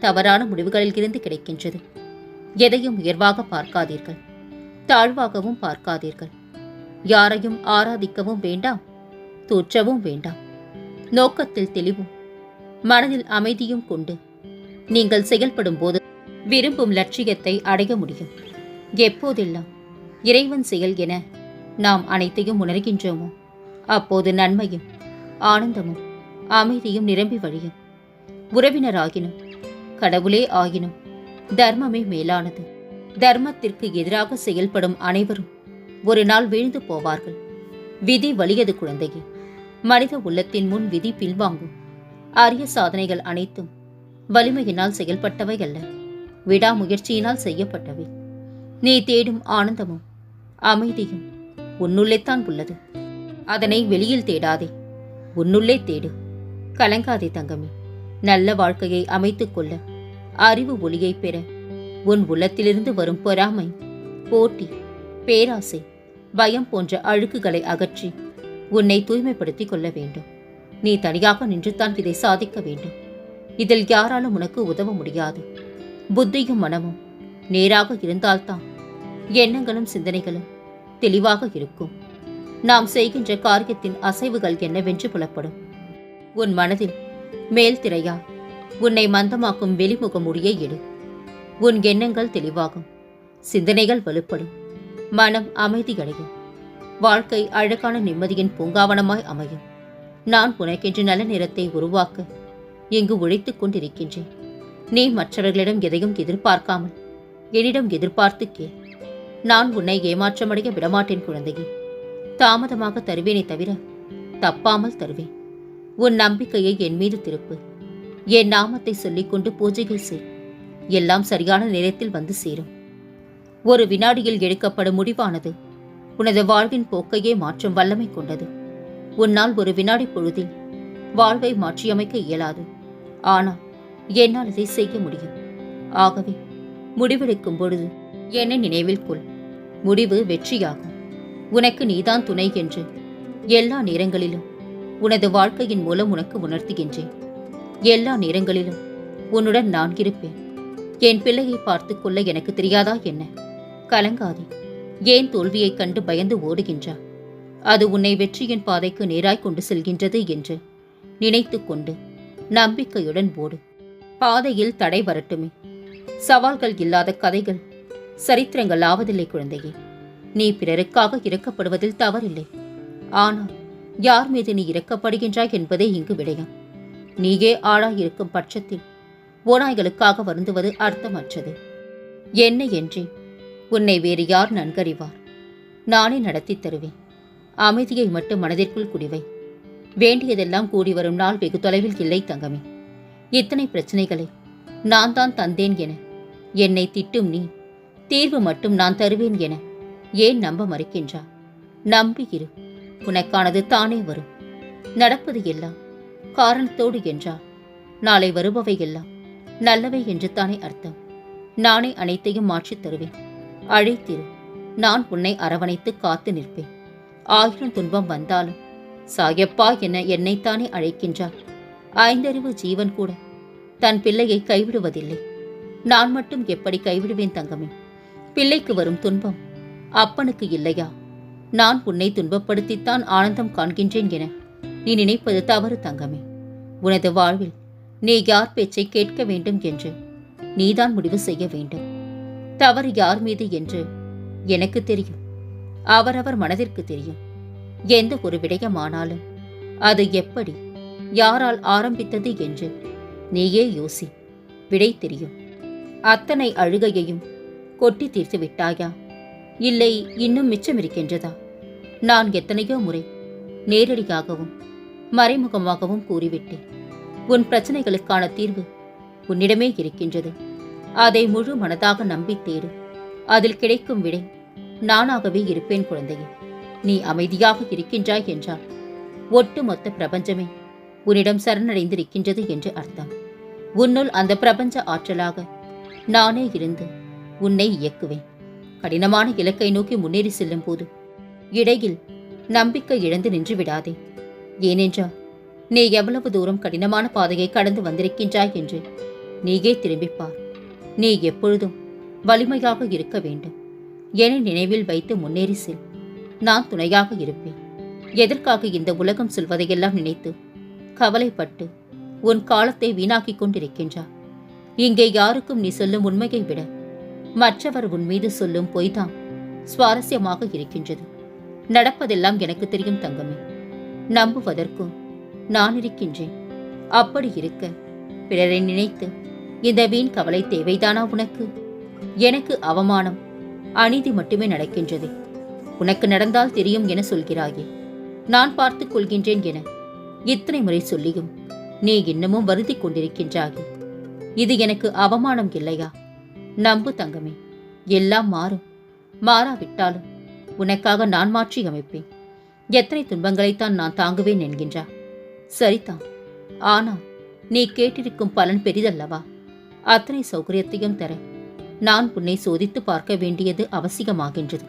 தவறான முடிவுகளில் இருந்து கிடைக்கின்றது. எதையும் உயர்வாக பார்க்காதீர்கள். தாழ்வாகவும் பார்க்காதீர்கள். யாரையும் ஆராதிக்கவும் வேண்டாம். தூற்றவும் வேண்டாம். நோக்கத்தில் தெளிவும் மனதில் அமைதியும் கொண்டு நீங்கள் செயல்படும் போது விரும்பும் லட்சியத்தை அடைய முடியும். எப்போதெல்லாம் இறைவன் செயல் என நாம் அனைத்தையும் உணர்கின்றோமோ அப்போது நன்மையும் ஆனந்தமும் அமைதியும் நிரம்பி வழியும். உறவினராகினும் கடவுளே ஆயினும். தர்மமே மேலானது. தர்மத்திற்கு எதிராக செயல்படும் அனைவரும் ஒரு நாள் வீழ்ந்து போவார்கள். விதி வலியது குழந்தையே. மனித உள்ளத்தின் முன் விதி பின்வாங்கும். அரிய சாதனைகள் அனைத்தும் வலிமையினால் செயல்பட்டவை அல்ல. விடாமுயற்சியினால் செய்யப்பட்டவை. நீ தேடும் ஆனந்தமும் அமைதியும் உன்னுள்ளேத்தான் உள்ளது. அதனை வெளியில் தேடாதே. உன்னுள்ளே தேடு. கலங்காதே தங்கமே. நல்ல வாழ்க்கையை அமைத்துக் கொள்ள. அறிவு ஒளியை பெற. உன் உள்ளத்திலிருந்து வரும் பொறாமை போட்டி பேராசை பயம் போன்ற அழுக்குகளை அகற்றி உன்னை தூய்மைப்படுத்திக் கொள்ள வேண்டும். நீ தனியாக நின்றுதான் இதை சாதிக்க வேண்டும். இதில் யாராலும் உனக்கு உதவ முடியாது. புத்தியும் மனமும் நேராக இருந்தால்தான் எண்ணங்களும் சிந்தனைகளும் தெளிவாக இருக்கும். நாம் செய்கின்ற காரியத்தின் அசைவுகள் என்னவென்று புலப்படும். உன் மனதில் மேல் திரையா உன்னை மந்தமாக்கும் வெளிமுக முடியை எடு. உன் எண்ணங்கள் தெளிவாகும் சிந்தனைகள் வலுப்படும் மனம் அமைதியடையும் வாழ்க்கை அழகான நிம்மதியின் பூங்காவனமாய் அமையும். நான் உனக்கென்று நல்ல நிறத்தை உருவாக்க இங்கு உழைத்துக் கொண்டிருக்கின்றேன். நீ மற்றவர்களிடம் எதையும் எதிர்பார்க்காமல் என்னிடம் எதிர்பார்த்து கே நான் உன்னை ஏமாற்றமடைய விடமாட்டேன் குழந்தையே. தாமதமாக தருவேனே தவிர தப்பாமல் தருவேன். உன் நம்பிக்கையை என் மீது திருப்பு. என் நாமத்தை சொல்லிக்கொண்டு பூஜைகள் செய் எல்லாம் சரியான நேரத்தில் வந்து சேரும். ஒரு வினாடியில் எடுக்கப்படும் முடிவானது. உனது வாழ்வின் போக்கையே மாற்றும் வல்லமை கொண்டது. உன்னால் ஒரு வினாடி பொழுதில் வாழ்வை மாற்றியமைக்க இயலாது. ஆனால் என்னால் இதை செய்ய முடியும். ஆகவே முடிவெடுக்கும் பொழுது என்னை நினைவில் கொள். முடிவு வெற்றியாகும். உனக்கு நீதான் துணை என்று எல்லா நேரங்களிலும் உனது வாழ்க்கையின் மூலம் உனக்கு உணர்த்துகின்றேன். எல்லா நேரங்களிலும் உன்னுடன் நான் இருப்பேன். என் பிள்ளையை பார்த்துக் கொள்ள எனக்கு தெரியாதா என்ன? கலங்காதே. ஏன் தோல்வியைக் கண்டு பயந்து ஓடுகின்றா? அது உன்னை வெற்றியின் பாதைக்கு நேராய் கொண்டு செல்கின்றது என்று நினைத்து கொண்டு நம்பிக்கையுடன் ஓடு. பாதையில் தடை வரட்டுமே. சவால்கள் இல்லாத கதைகள் சரித்திரங்கள் ஆவதில்லை குழந்தையே. நீ பிறருக்காக இறக்கப்படுவதில் தவறில்லை. ஆனால் யார் மீது நீ இறக்கப்படுகின்றாய் என்பதே இங்கு விடயம். நீயே ஆளாயிருக்கும் பட்சத்தில் ஓநாய்களுக்காக வருந்துவது அர்த்தமற்றது. என்ன என்றே உன்னை வேறு யார் நன்கறிவார்? நானே நடத்தித் தருவேன். அமைதியை மட்டும் மனதிற்குள் குடிவை. வேண்டியதெல்லாம் கூடி வரும் நாள் வெகு தொலைவில் இல்லை தங்கமே. இத்தனை பிரச்சனைகளை நான் தான் தந்தேன் என என்னை திட்டும் நீ தீர்வு மட்டும் நான் தருவேன் என ஏன் நம்ப மறுக்கின்றா நம்பியிரு உனக்கானது தானே வரும். நடப்பது எல்லாம் காரணத்தோடு என்றால் நாளை வருபவை எல்லாம் நல்லவை என்று தானே அர்த்தம். நானே அனைத்தையும் மாற்றித் தருவேன். அழைத்திரு நான் உன்னை அரவணைத்து காத்து நிற்பேன். ஆயிரம் துன்பம் வந்தாலும் சாயப்பா என என்னைத்தானே அழைக்கின்றார். ஐந்தறிவு ஜீவன் கூட தன் பிள்ளையை கைவிடுவதில்லை. நான் மட்டும் எப்படி கைவிடுவேன் தங்கமே? பிள்ளைக்கு வரும் துன்பம் அப்பனுக்கு இல்லையா? நான் உன்னை துன்பப்படுத்தித்தான் ஆனந்தம் காண்கின்றேன் என. நீ நினைப்பது தவறு தங்கமே. உனது வாழ்வில் நீ யார் பேச்சை கேட்க வேண்டும் என்று நீதான் முடிவு செய்ய வேண்டும். தவறு யார் மீது என்று எனக்கு தெரியும். அவரவர் மனதிற்கு தெரியும். எந்த ஒரு விடயமானாலும் அது எப்படி யாரால் ஆரம்பித்தது என்று நீயே யோசி. விடை தெரியும். அத்தனை அழுகையையும் கொட்டி தீர்த்து விட்டாயா இல்லை இன்னும் மிச்சம் இருக்கின்றதா நான் எத்தனையோ முறை நேரடியாகவும் மறைமுகமாகவும் கூறிவிட்டேன். உன் பிரச்சனைகளுக்கான தீர்வு உன்னிடமே இருக்கின்றது. அதை முழு மனதாக நம்பி தேடு அதில் கிடைக்கும் விடை நானாகவே இருப்பேன் குழந்தையே. நீ அமைதியாக இருக்கின்றாய் என்றால் ஒட்டுமொத்த பிரபஞ்சமே உன்னிடம் சரணடைந்திருக்கின்றது என்று அர்த்தம். உன்னுள் அந்த பிரபஞ்ச ஆற்றலாக நானே இருந்து உன்னை இயக்குவேன். கடினமான இலக்கை நோக்கி முன்னேறி செல்லும் போது இடையில் நம்பிக்கை இழந்து நின்று விடாதே. ஏனென்றால் நீ எவ்வளவு தூரம் கடினமான பாதையை கடந்து வந்திருக்கின்றாய் என்று நீயே திரும்பிப்பார். நீ எப்பொழுதும் வலிமையாக இருக்க வேண்டும். என நினைவில் வைத்து முன்னேறி செல். நான் துணையாக இருப்பேன். எதற்காக இந்த உலகம் சொல்வதையெல்லாம் நினைத்து கவலைப்பட்டு உன் காலத்தை வீணாக்கிக் கொண்டிருக்கின்றார் இங்கே யாருக்கும் நீ சொல்லும் உண்மையை விட மற்றவர் உன் மீது சொல்லும் பொய்தான் சுவாரஸ்யமாக இருக்கின்றது. நடப்பதெல்லாம் எனக்கு தெரியும் தங்கமே. நம்புவதற்கும் நான் இருக்கின்றேன். அப்படி இருக்க பிறரை நினைத்து இந்த வீண் கவலை தேவைதானா உனக்கு? எனக்கு அவமானம் அநீதி மட்டுமே நடக்கின்றது. உனக்கு நடந்தால் தெரியும் என சொல்கிறாயே. நான் பார்த்துக் கொள்கின்றேன் என இத்தனை முறை சொல்லியும் நீ இன்னமும் வருதி கொண்டிருக்கின்றாயே. இது எனக்கு அவமானம் இல்லையா? நம்பு தங்கமே. எல்லாம் மாறும். மாறாவிட்டாலும் உனக்காக நான் மாற்றி அமைப்பேன். எத்தனை துன்பங்களைத்தான் நான் தாங்குவேன் என்கின்றா சரிதான் ஆனால் நீ கேட்டிருக்கும் பலன் பெரிதல்லவா? அத்தனை சௌகரியத்தையும் தர நான் உன்னை சோதித்து பார்க்க வேண்டியது அவசியமாகின்றது.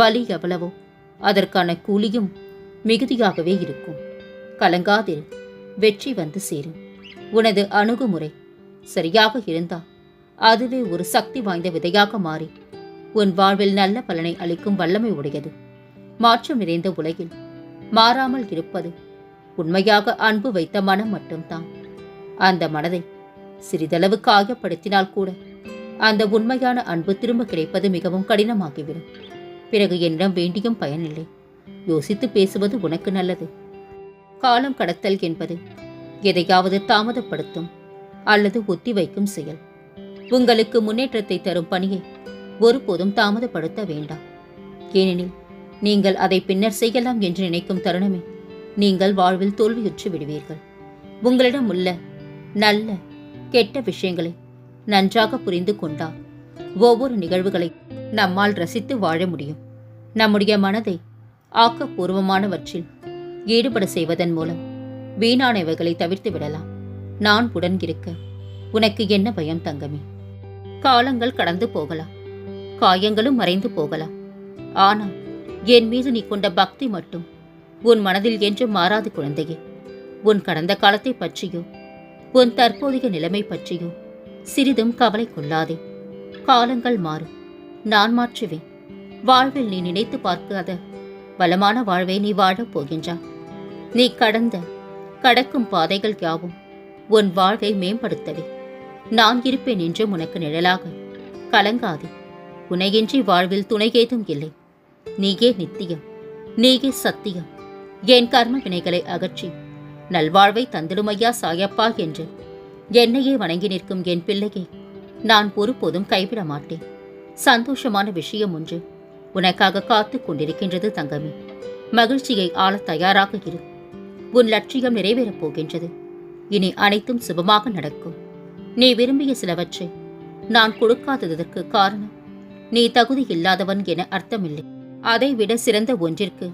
வலி எவ்வளவோ அதற்கான கூலியும் மிகுதியாகவே இருக்கும். கலங்காதிரு வெற்றி வந்து சேரும். உனது அணுகுமுறை சரியாக இருந்தால் அதுவே ஒரு சக்தி வாய்ந்த விதையாக மாறி உன் வாழ்வில் நல்ல பலனை அளிக்கும் வல்லமை உடையது. மாற்றம் நிறைந்த உலகில் மாறாமல் இருப்பது உண்மையாக அன்பு வைத்த மனம் மட்டும்தான். அந்த மனதை சிறிதளவு காயப்படுத்தினால் கூட அந்த உண்மையான அன்பு திரும்ப கிடைப்பது மிகவும் கடினமாகிவிடும். பிறகு என்னிடம் வேண்டியும் பயனில்லை. யோசித்து பேசுவது உனக்கு நல்லது. காலம் கடத்தல் என்பது எதையாவது தாமதப்படுத்தும் அல்லது ஒத்திவைக்கும் செயல். உங்களுக்கு முன்னேற்றத்தை தரும் பணியை ஒருபோதும் தாமதப்படுத்த வேண்டாம். ஏனெனில் நீங்கள் அதை பின்னர் செய்யலாம் என்று நினைக்கும் தருணமே. நீங்கள் வாழ்வில் தோல்வியுற்று விடுவீர்கள். உங்களிடம் உள்ள நல்ல கெட்ட விஷயங்களை நன்றாக புரிந்து கொண்டால் ஒவ்வொரு நிகழ்வுகளை நம்மால் ரசித்து வாழ முடியும். நம்முடைய மனதை ஆக்கப்பூர்வமானவற்றில் ஈடுபட செய்வதன் மூலம் வீணானவைகளை தவிர்த்து விடலாம். நான் உடன் இருக்க உனக்கு என்ன பயம் தங்கமே? காலங்கள் கடந்து போகலாம். காயங்களும் மறைந்து போகலாம். ஆனால் என் மீது நீ கொண்ட பக்தி மட்டும் உன் மனதில் என்றும் மாறாது குழந்தையே. உன் கடந்த காலத்தை பற்றியோ உன் தற்போதைய நிலைமை பற்றியோ சிறிதும் கவலை கொள்ளாதே. காலங்கள் மாறும். நான் மாற்றுவேன். வாழ்வில் நீ நினைத்து பார்க்காத பலமான வாழ்வை நீ வாழப் போகின்றாய். நீ கடந்த கடக்கும் பாதைகள் யாவும் உன் வாழ்வை மேம்படுத்தவே. நான் இருப்பேன் என்றும் உனக்கு நிழலாக கலங்காதே. உனையின்றி வாழ்வில் துணை ஏதும் இல்லை. நீயே நித்தியம் நீயே சத்தியம். என் கர்ம வினைகளை அகற்றி நல்வாழ்வை தந்திடுமையா சாயப்பா என்று. என்னையே வணங்கி நிற்கும் என் பிள்ளையை நான் ஒருபோதும் கைவிட மாட்டேன். சந்தோஷமான விஷயம் ஒன்று உனக்காக காத்துக் கொண்டிருக்கின்றது தங்கமே. மகிழ்ச்சியை ஆளத் தயாராக இரு. உன் லட்சியம் நிறைவேறப் போகின்றது. இனி அனைத்தும் சுபமாக நடக்கும். நீ விரும்பிய சிலவற்றை நான் கொடுக்காததற்கு காரணம் நீ தகுதி இல்லாதவன் என அர்த்தமில்லை. அதைவிட சிறந்த ஒன்றிற்கு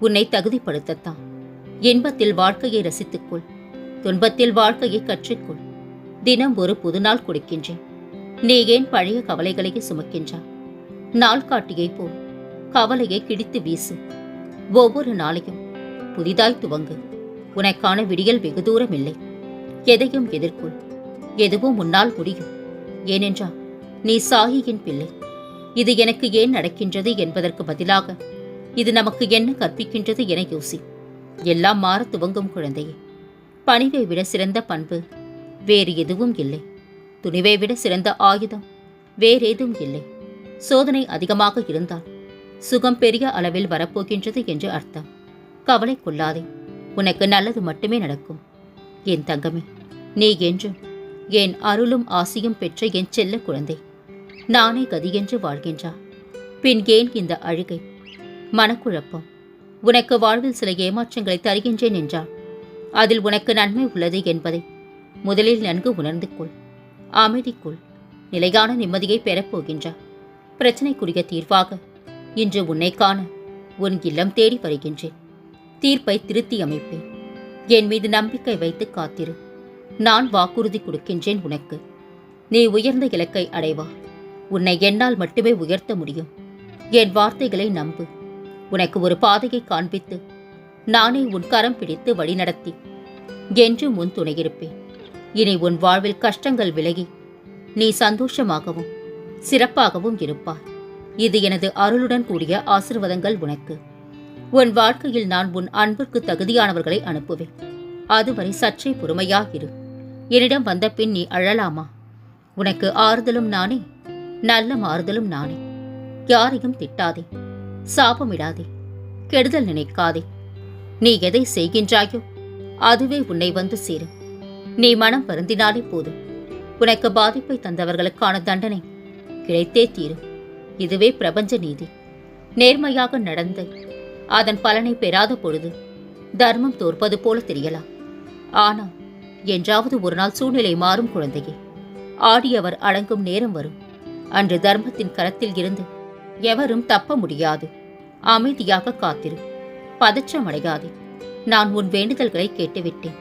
உன்னை தகுதிப்படுத்தத்தான். இன்பத்தில் வாழ்க்கையை ரசித்துக்கொள். துன்பத்தில் வாழ்க்கையை கற்றுக்கொள். தினம் ஒரு புதுநாள் கொடுக்கின்றேன். நீ ஏன் பழைய கவலைகளையே சுமக்கின்றாய்? நாள் காட்டியை போல் கவலையை கிடித்து வீசு. ஒவ்வொரு நாளையும் புதிதாய் துவங்கு. உனக்கான விடியல் வெகு தூரம் இல்லை. எதையும் எதிர்கொள். எதுவும் உன்னால் முடியும். ஏனென்றால் நீ சாகியின் பிள்ளை. இது எனக்கு ஏன் நடக்கின்றது என்பதற்கு பதிலாக இது நமக்கு என்ன கற்பிக்கின்றது என யோசி. எல்லாம் மாற துவங்கும் குழந்தையே. பணிவை விட சிறந்த பண்பு வேறு எதுவும் இல்லை. துணிவை விட சிறந்த ஆயுதம் வேறேதும் இல்லை. சோதனை அதிகமாக இருந்தால் சுகம் பெரிய அளவில் வரப்போகின்றது என்று அர்த்தம். கவலை கொள்ளாதே. உனக்கு நல்லது மட்டுமே நடக்கும். என் தங்கமே நீ என்றும் என் அருளும் ஆசியும் பெற்ற என் செல்ல குழந்தை. நானே கதியென்று வாழ்கின்றா. பின் ஏன் இந்த அழுகை? மனக்குழப்பம். உனக்கு வாழ்வில் சில ஏமாற்றங்களை தருகின்றேன் என்றால் அதில் உனக்கு நன்மை உள்ளது என்பதை முதலில் நன்கு உணர்ந்து கொள். அமைதிக்குள் நிலையான நிம்மதியை பெறப்போகின்றார் பிரச்சனைக்குரிய தீர்வாக இன்று உன்னை காண உன் இல்லம் தேடி வருகின்றேன். தீர்ப்பை திருத்தி அமைப்பேன். என் மீது நம்பிக்கை வைத்து காத்திரு. நான் வாக்குறுதி கொடுக்கின்றேன் உனக்கு. நீ உயர்ந்த இலக்கை அடைவா. உன்னை என்னால் மட்டுமே உயர்த்த முடியும். என் வார்த்தைகளை நம்பு. உனக்கு ஒரு பாதையை காண்பித்து நானே உன் கரம் பிடித்து வழிநடத்தி என்றும் உன் துணையிருப்பேன். இனி உன் வாழ்வில் கஷ்டங்கள் விலகி நீ சந்தோஷமாகவும் சிறப்பாகவும் இருப்பாய். இது எனது அருளுடன் கூடிய ஆசிர்வாதங்கள் உனக்கு. உன் வாழ்க்கையில் நான் உன் அன்பிற்கு தகுதியானவர்களை அனுப்புவேன். அதுவரை சற்றே பொறுமையாகிரு என்னிடம் வந்த பின் நீ அழலாமா? உனக்கு ஆறுதலும் நானே நல்ல மாறுதலும் நானே. யாரையும் திட்டாதே. சாபமிடாதே. கெடுதல் நினைக்காதே. நீ எதை செய்கின்றாயோ அதுவே உன்னை வந்து சேரும். நீ மனம் வருந்தினாலே போதும். உனக்கு பாதிப்பை தந்தவர்களுக்கான தண்டனை கிடைத்தே தீரும். இதுவே பிரபஞ்ச நீதி. நேர்மையாக நடந்து அதன் பலனை பெறாத பொழுது தர்மம் தோற்பது போல தெரியலாம். ஆனால் என்றாவது ஒரு நாள் சூழ்நிலை மாறும் குழந்தையே. ஆடியவர் அடங்கும் நேரம் வரும். அன்று தர்மத்தின் கரத்தில் இருந்து எவரும் தப்ப முடியாது. அமைதியாக காத்திரு. பதற்றம் அடையாதே நான் உன் வேண்டுதல்களை கேட்டுவிட்டேன்.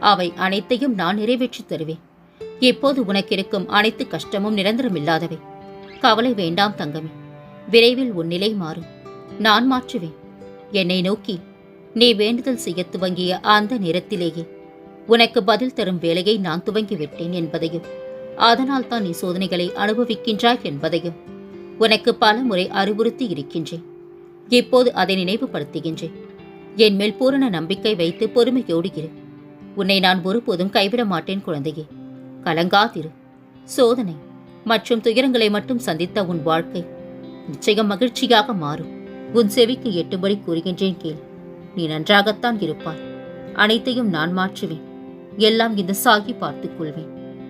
அவை அனைத்தையும் நான் நிறைவேற்றித் தருவேன். இப்போது உனக்கிருக்கும் அனைத்து கஷ்டமும் நிரந்தரமில்லாதவை. கவலை வேண்டாம் தங்கமே. விரைவில் உன் நிலை மாறும். நான் மாற்றுவேன். என்னை நோக்கி நீ வேண்டுதல் செய்ய துவங்கிய அந்த நேரத்திலேயே உனக்கு பதில் தரும் வேலையை நான் துவங்கிவிட்டேன் என்பதையும் அதனால் தான் நீ சோதனைகளை அனுபவிக்கின்றாய் என்பதையும் உனக்கு பல முறை அறிவுறுத்தி இருக்கின்றேன். இப்போது அதை நினைவுபடுத்துகின்றேன். என் மேல் பூரண நம்பிக்கை வைத்து பொறுமையோடுகிறேன் உன்னை நான் ஒருபோதும் கைவிட மாட்டேன் குழந்தையே. கலங்காதிரு. சோதனை மற்றும் துயரங்களை மட்டும் சந்தித்த உன் வாழ்க்கை நிச்சயம் மகிழ்ச்சியாக மாறும். உன் செவிக்கு எட்டுபடி கூறுகின்றேன் கேள். நீ நன்றாகத்தான் இருப்பாய். அனைத்தையும் நான் மாற்றுவேன். எல்லாம் இந்த சாகி பார்த்துக் கொள்வேன்.